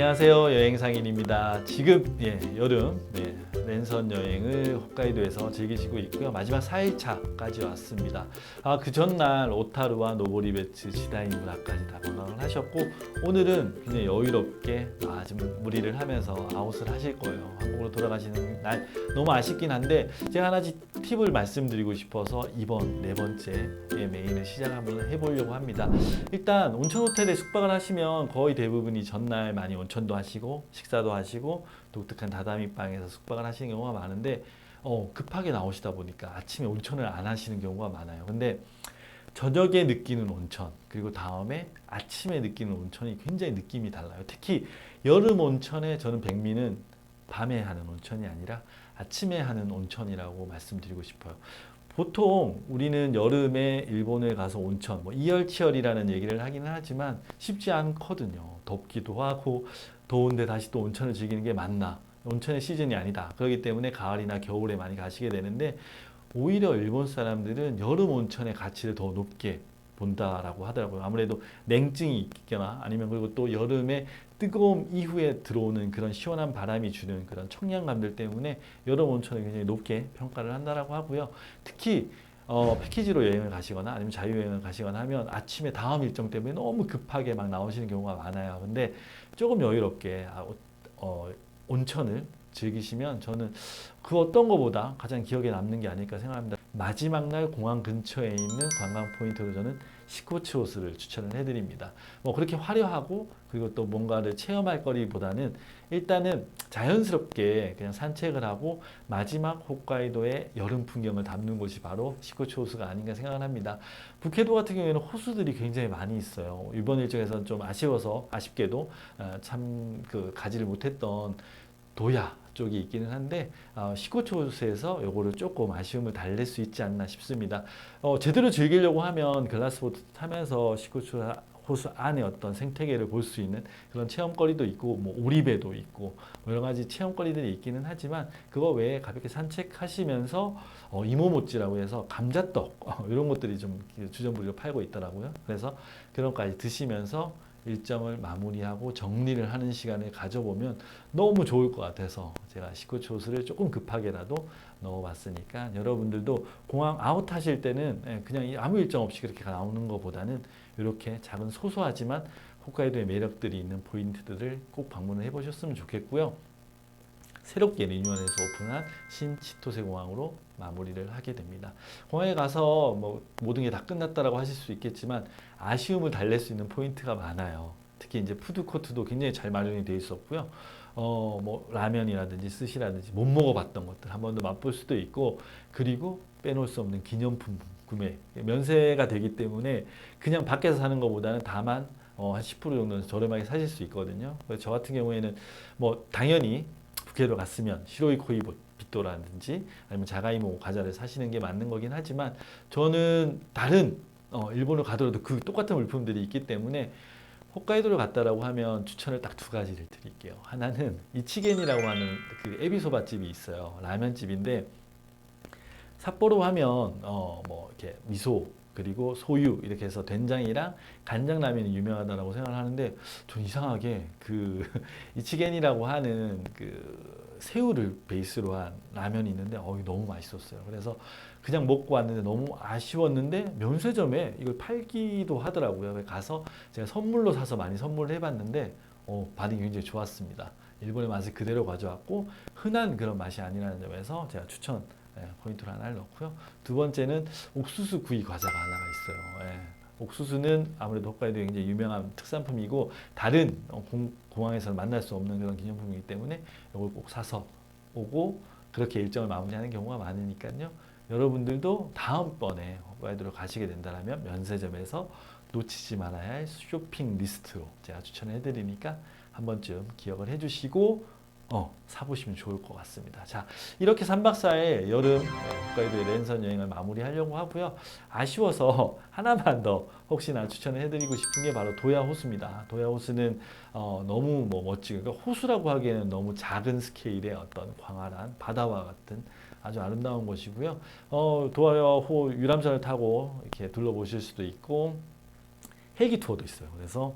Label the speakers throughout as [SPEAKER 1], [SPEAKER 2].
[SPEAKER 1] 안녕하세요 여행상인입니다. 지금 예, 여름 예, 랜선 여행을 홋카이도에서 즐기시고 있고요. 마지막 4일차까지 왔습니다. 아, 그 전날 오타루와 노보리베츠, 지다이무라까지 다 관광을 하셨고 오늘은 굉장히 여유롭게 아, 좀 무리를 하면서 아웃을 하실 거예요. 한국으로 돌아가시는 날 너무 아쉽긴 한데 제가 하나씩 팁을 말씀드리고 싶어서 이번 네 번째 메인을 시작 한번 해보려고 합니다. 일단 온천 호텔에 숙박을 하시면 거의 대부분이 전날 많이 온천도 하시고 식사도 하시고 독특한 다다미 방에서 숙박을 하시는 경우가 많은데 어, 급하게 나오시다 보니까 아침에 온천을 안 하시는 경우가 많아요. 근데 저녁에 느끼는 온천 그리고 다음에 아침에 느끼는 온천이 굉장히 느낌이 달라요. 특히 여름 온천에 저는 백미는 밤에 하는 온천이 아니라 아침에 하는 온천이라고 말씀드리고 싶어요. 보통 우리는 여름에 일본에 가서 온천, 뭐 이열치열이라는 얘기를 하기는 하지만 쉽지 않거든요. 덥기도 하고 더운데 다시 또 온천을 즐기는 게 맞나? 온천의 시즌이 아니다. 그렇기 때문에 가을이나 겨울에 많이 가시게 되는데 오히려 일본 사람들은 여름 온천의 가치를 더 높게 본다라고 하더라고요. 아무래도 냉증이 있거나 아니면 그리고 또 여름에 뜨거움 이후에 들어오는 그런 시원한 바람이 주는 그런 청량감들 때문에 여름 온천을 굉장히 높게 평가를 한다라고 하고요. 특히 어, 패키지로 여행을 가시거나 아니면 자유여행을 가시거나 하면 아침에 다음 일정 때문에 너무 급하게 막 나오시는 경우가 많아요. 근데 조금 여유롭게 아, 어, 온천을 즐기시면 저는 그 어떤 것보다 가장 기억에 남는 게 아닐까 생각합니다. 마지막 날 공항 근처에 있는 관광 포인트로 저는 시코츠 호수를 추천을 해드립니다. 뭐 그렇게 화려하고 그리고 또 뭔가를 체험할 거리보다는 일단은 자연스럽게 그냥 산책을 하고 마지막 홋카이도의 여름 풍경을 담는 곳이 바로 시코츠 호수가 아닌가 생각을 합니다. 북해도 같은 경우에는 호수들이 굉장히 많이 있어요. 이번 일정에서는 좀 아쉬워서 아쉽게도 어, 참그 가지를 못했던 도야 쪽이 있기는 한데 어, 시코츠 호수에서 요거를 조금 아쉬움을 달랠 수 있지 않나 싶습니다. 어, 제대로 즐기려고 하면 글라스보트 타면서 시코츠 호수 안에 어떤 생태계를 볼 수 있는 그런 체험거리도 있고 뭐 오리배도 있고 뭐 여러 가지 체험거리들이 있기는 하지만 그거 외에 가볍게 산책하시면서 어, 이모모찌라고 해서 감자떡 어, 이런 것들이 좀 주전부리로 팔고 있더라고요. 그래서 그런 것까지 드시면서 일정을 마무리하고 정리를 하는 시간을 가져보면 너무 좋을 것 같아서 제가 시코츠 호수를 조금 급하게라도 넣어봤으니까 여러분들도 공항 아웃 하실 때는 예, 그냥 아무 일정 없이 그렇게 나오는 것보다는 이렇게 작은 소소하지만 홋카이도의 매력들이 있는 포인트들을 꼭 방문을 해보셨으면 좋겠고요. 새롭게 리뉴얼해서 오픈한 신치토세 공항으로 마무리를 하게 됩니다. 공항에 가서 뭐 모든 게 다 끝났다라고 하실 수 있겠지만 아쉬움을 달랠 수 있는 포인트가 많아요. 특히 이제 푸드 코트도 굉장히 잘 마련이 되어 있었고요. 어, 뭐 라면이라든지 스시라든지 못 먹어봤던 것들 한 번 더 맛볼 수도 있고 그리고 빼놓을 수 없는 기념품 구매 면세가 되기 때문에 그냥 밖에서 사는 것보다는 다만 어, 한 10% 정도는 저렴하게 사실 수 있거든요. 저 같은 경우에는 뭐 당연히 북해로 갔으면 시로이 코이보 빗도라든지 아니면 자가이모 과자를 사시는 게 맞는 거긴 하지만 저는 다른 어, 일본을 가더라도 그 똑같은 물품들이 있기 때문에 홋카이도를 갔다라고 하면 추천을 딱 두 가지를 드릴게요. 하나는 이치겐이라고 하는 그 에비소바집이 있어요. 라면집인데 삿포로 하면 어 뭐 이렇게 미소 그리고 소유 이렇게 해서 된장이랑 간장 라면이 유명하다라고 생각을 하는데 좀 이상하게 그 이치겐이라고 하는 그 새우를 베이스로 한 라면이 있는데 어 너무 맛있었어요. 그래서 그냥 먹고 왔는데 너무 아쉬웠는데 면세점에 이걸 팔기도 하더라고요. 가서 제가 선물로 사서 많이 선물을 해봤는데 어, 반응이 굉장히 좋았습니다. 일본의 맛을 그대로 가져왔고 흔한 그런 맛이 아니라는 점에서 제가 추천 예, 포인트를 하나를 넣고요. 두 번째는 옥수수 구이 과자가 하나가 있어요. 예. 옥수수는 아무래도 홋카이도에 굉장히 유명한 특산품이고 다른 어, 공, 공항에서는 만날 수 없는 그런 기념품이기 때문에 이걸 꼭 사서 오고 그렇게 일정을 마무리하는 경우가 많으니까요. 여러분들도 다음번에 홋카이도로 가시게 된다면 면세점에서 놓치지 말아야 할 쇼핑 리스트로 제가 추천을 해드리니까 한 번쯤 기억을 해 주시고 어, 사보시면 좋을 것 같습니다. 자, 이렇게 3박 4일 여름 홋카이도의 랜선 여행을 마무리하려고 하고요. 아쉬워서 하나만 더 혹시나 추천을 해드리고 싶은 게 바로 도야 호수입니다. 도야 호수는 어, 너무 뭐 멋지고 그러니까 호수라고 하기에는 너무 작은 스케일의 어떤 광활한 바다와 같은 아주 아름다운 곳이고요. 어, 도야호 유람선을 타고 이렇게 둘러보실 수도 있고 헬기 투어도 있어요. 그래서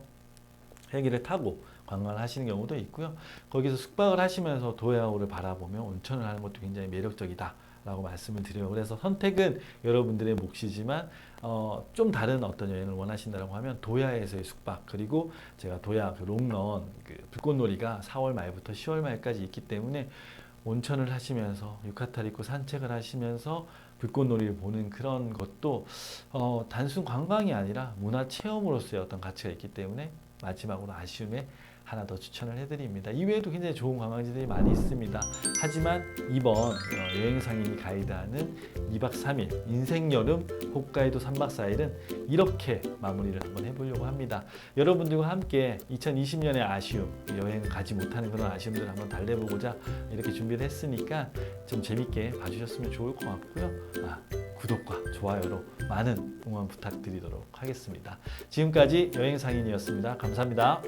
[SPEAKER 1] 헬기를 타고 관광을 하시는 경우도 있고요. 거기서 숙박을 하시면서 도야호를 바라보며 온천을 하는 것도 굉장히 매력적이다 라고 말씀을 드려요. 그래서 선택은 여러분들의 몫이지만 어, 좀 다른 어떤 여행을 원하신다고 하면 도야에서의 숙박 그리고 제가 도야 그 롱런 그 불꽃놀이가 4월 말부터 10월 말까지 있기 때문에 온천을 하시면서 유카타를 입고 산책을 하시면서 불꽃놀이를 보는 그런 것도 어, 단순 관광이 아니라 문화 체험으로서의 어떤 가치가 있기 때문에 마지막으로 아쉬움에 하나 더 추천을 해드립니다. 이외에도 굉장히 좋은 관광지들이 많이 있습니다. 하지만 이번 어, 여행 상인이 가이드하는 2박 3일 인생 여름 홋카이도 3박 4일은 이렇게 마무리를 한번 해보려고 합니다. 여러분들과 함께 2020년의 아쉬움, 여행 가지 못하는 그런 아쉬움들을 한번 달래보고자 이렇게 준비를 했으니까 좀 재밌게 봐주셨으면 좋을 것 같고요. 아, 구독과 좋아요로 많은 응원 부탁드리도록 하겠습니다. 지금까지 여행 상인이었습니다. 감사합니다.